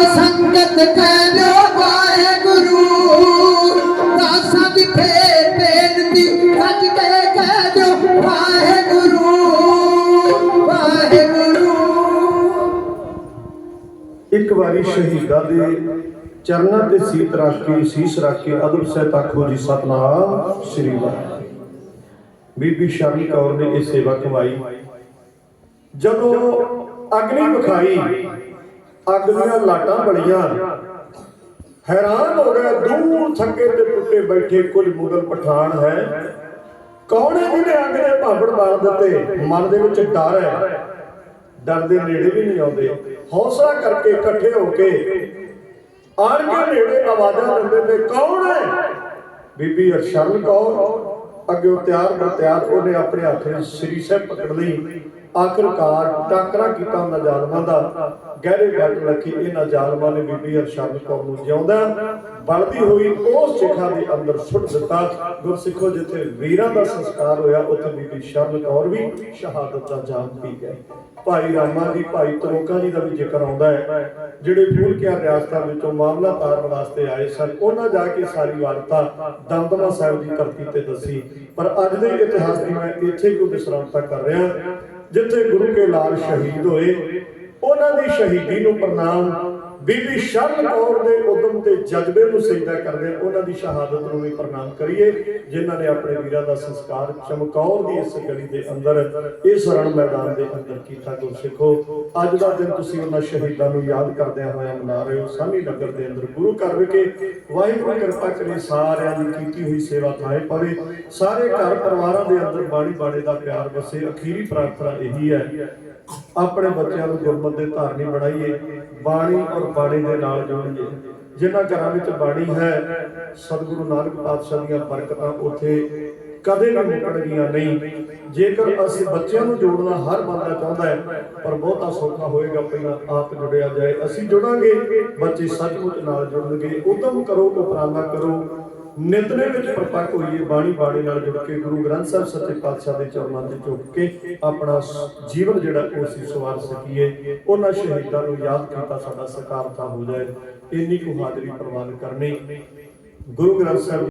ਸਭ ਸੰਗਤ ਕਹਿਓ ਵਾਹਿਗੁਰੂ, ਦਾਸਾਂ ਦੀ ਫੇਰ ਬੇਨਤੀ ਕੱਜ ਕੇ ਕਹਿ ਦਿਓ, ਵਾਹਿਗੁਰੂ ਵਾਹਿਗੁਰੂ। ਇੱਕ ਵਾਰੀ ਸ਼ਹੀਦਾਂ ਦੇ ਚਰਨਾਂ ਤੇ ਸੀਤ ਰੱਖ ਕੇ, ਸੀਸ ਰੱਖ ਕੇ ਅਦਬ ਸਹਿਤ ਆਖੋ ਜੀ, ਸਤਨਾਮ ਸ੍ਰੀ ਵਾਹਿਗੁਰੂ ਬੀਬੀ ਸ਼ਾਮੀ ਕੌਰ ਨੇ ਇਹ ਸੇਵਾ ਕਮਾਈ। ਜਦੋਂ ਅਗਨੀ ਵਿਖਾਈ ਅੱਗ ਦੀਆਂ ਲਾਟਾਂ ਬੜੀਆਂ ਹੈਰਾਨ ਹੋ ਗਏ, ਦੂਰ ਥੱਕੇ ਤੇ ਟੁੱਟੇ ਬੈਠੇ ਕੁਝ ਮੁਗਲ ਪਠਾਨ ਹੈ। ਕੌਣ ਹੈ ਜਿਹਨੇ ਅੱਗ ਦੇ ਭਾਂਬੜ ਮਾਰ ਦਿੱਤੇ, ਮਨ ਦੇ ਵਿੱਚ ਡਰ ਹੈ। ਡਰ ਦੇ ਨੇੜੇ ਵੀ ਨਹੀਂ ਆਉਂਦੇ। ਹੌਸਲਾ ਕਰਕੇ ਇਕੱਠੇ ਹੋ ਕੇ ਆਣ ਕੇ ਨੇੜੇ ਆਵਾਜ਼ਾਂ ਦਿੰਦੇ ਤੇ ਕੌਣ ਹੈ? ਬੀਬੀ ਅਰਸ਼ਰਨ ਕੌਰ। ਅੱਗੇ ਤਿਆਰ ਬਰ ਤਿਆਰ, ਉਹਨੇ ਆਪਣੇ ਹੱਥ ਵਿੱਚ ਸ੍ਰੀ ਸਾਹਿਬ ਪਕੜ ਲਈ। ਆਖਰਕਾਰ ਟਾਕਰਾ ਕੀਤਾ ਉਹਨਾਂ ਜ਼ਾਲਮਾਂ ਦਾ, ਗਹਿਰੇ ਗੱਟ ਰੱਖੀ ਇਹਨਾਂ ਜ਼ਾਲਮਾਂ ਨੇ ਬੀਬੀ ਅਰਸ਼ਰਨ ਕੌਰ ਨੂੰ ਜਿਉਂਦਾ, ਬਲਦੀ ਹੋਈ ਉਸ ਸਿੱਖਾਂ ਦੇ ਅੰਦਰ ਸੁੱਟ ਦਿੱਤਾ। ਗੁਰਸਿੱਖੋ, ਜਿੱਥੇ ਵੀਰਾਂ ਦਾ ਸੰਸਕਾਰ ਹੋਇਆ, ਉੱਥੇ ਬੀਬੀ ਸ਼ਰਨ ਕੌਰ ਵੀ ਸ਼ਹਾਦਤ ਦਾ ਜਾਮ ਪੀ ਗਏ। ਭਾਈ ਰਾਮਾ ਜੀ, ਭਾਈ ਤਰੋਕਾ ਜੀ ਦਾ ਵੀ ਜ਼ਿਕਰ ਆਉਂਦਾ ਹੈ। ਜਿਹੜੇ ਫੂਲ ਕਿਆ ਰਿਆਸਤਾਂ ਵਿੱਚੋਂ ਮਾਮਲਾ ਤਾਰਨ ਵਾਸਤੇ ਆਏ ਸਨ, ਉਹਨਾਂ ਜਾ ਕੇ ਸਾਰੀ ਵਾਰਤਾ ਦਮਦਮਾ ਸਾਹਿਬ ਦੀ ਧਰਤੀ ਤੇ ਦੱਸੀ। ਪਰ ਅੱਜ ਦੇ ਇਤਿਹਾਸ ਦੀ ਮੈਂ ਇੱਥੇ ਕੋਈ ਵਿਸਰਾਮਤਾ ਕਰ ਰਿਹਾ। ਜਿੱਥੇ ਗੁਰੂ ਕੇ ਲਾਲ ਸ਼ਹੀਦ ਹੋਏ ਉਹਨਾਂ ਦੀ ਸ਼ਹੀਦੀ ਨੂੰ ਪ੍ਰਣਾਮ ਬੀਬੀ ਸ਼ਰਨ ਕੌਰ ਦੇ ਉਦਮ ਤੇ ਜਜ਼ਬੇ ਨੂੰ ਸਜਦਾ ਕਰਦੇ ਉਹਨਾਂ ਦੀ ਸ਼ਹਾਦਤ ਨੂੰ ਵੀ ਪ੍ਰਣਾਮ ਕਰੀਏ, ਜਿਨ੍ਹਾਂ ਨੇ ਆਪਣੇ ਵੀਰਾਂ ਦਾ ਸੰਸਕਾਰ ਚਮਕੌਰ ਦੀ ਇਸ ਗਲੀ ਦੇ ਅੰਦਰ, ਇਸ ਰਣ ਮੈਦਾਨ ਦੇ ਅੰਦਰ ਕੀਤਾ। ਗੁਰਸਿੱਖੋ, ਅੱਜ ਦਾ ਦਿਨ ਤੁਸੀਂ ਉਹਨਾਂ ਸ਼ਹੀਦਾਂ ਨੂੰ ਯਾਦ ਕਰਦਿਆਂ ਹੋਇਆ ਮਨਾ ਰਹੇ ਹੋ। ਸਾਨੀ ਨਗਰ ਦੇ ਅੰਦਰ ਗੁਰੂ ਘਰ ਵਿਖੇ ਵਾਹਿਗੁਰੂ ਕਿਰਪਾ ਕਰੇ ਸਾਰਿਆਂ ਦੀ ਕੀਤੀ ਹੋਈ ਸੇਵਾ ਥਾਏ ਪਵੇ। ਸਾਰੇ ਘਰ ਪਰਿਵਾਰਾਂ ਦੇ ਅੰਦਰ ਬਾਣੀ ਬਾਣੇ ਦਾ ਪਿਆਰ ਵਸੇ। ਅਖੀਰੀ ਪ੍ਰਾਰਥਨਾ ਇਹੀ ਹੈ ਆਪਣੇ ਬੱਚਿਆਂ ਨੂੰ ਗੁਰਮਤਿ ਦੇ ਧਾਰਨੀ ਬਣਾਈਏ, ਬਾਣੀ ਔਰ ਬਾਣੀ ਦੇ ਨਾਲ ਜੋੜੀਏ। ਜਿਨ੍ਹਾਂ ਘਰਾਂ ਵਿੱਚ ਬਾਣੀ ਹੈ, ਸਤਿਗੁਰੂ ਨਾਨਕ ਪਾਤਸ਼ਾਹ ਦੀਆਂ ਬਰਕਤਾਂ ਉੱਥੇ ਕਦੇ ਵੀ ਮੁੱਕਣਗੀਆਂ ਨਹੀਂ। ਜੇਕਰ ਅਸੀਂ ਬੱਚਿਆਂ ਨੂੰ ਜੋੜਨਾ ਹਰ ਬੰਦਾ ਚਾਹੁੰਦਾ ਹੈ, ਪਰ ਬਹੁਤਾ ਸੌਖਾ ਹੋਏਗਾ ਪਹਿਲਾਂ ਆਪ ਜੁੜਿਆ ਜਾਏ। ਅਸੀਂ ਜੁੜਾਂਗੇ, ਬੱਚੇ ਸੱਚਮੁੱਚ ਨਾਲ ਜੁੜਨਗੇ। ਉਦਮ ਕਰੋ, ਉਪਰਾਲਾ ਕਰੋ। ਨਿਤਨੇ ਵਿੱਚ ਪ੍ਰਤੱਖ ਹੋਈਏ ਬਾਣੀ ਬਾਣੀ ਨਾਲ ਜੁੜ ਕੇ ਗੁਰੂ ਗ੍ਰੰਥ ਸਾਹਿਬ ਸੱਚੇ ਪਾਤਸ਼ਾਹ ਦੇ ਚਰਨਾਂ ਤੇ ਝੁਕ ਕੇ ਆਪਣਾ ਜੀਵਨ ਜਿਹੜਾ ਉਹ ਅਸੀਂ ਸਵਾਰ ਸਕੀਏ ਉਹਨਾਂ ਸ਼ਹੀਦਾਂ ਨੂੰ ਯਾਦ ਕੀਤਾ ਸਾਡਾ ਸਕਾਰਤਾ ਹੋ ਜਾਏ। ਇੰਨੀ ਕੁ ਹਾਜ਼ਰੀ ਪ੍ਰਵਾਨ ਕਰਨੀ। ਗੁਰੂ ਗ੍ਰੰਥ ਸਾਹਿਬ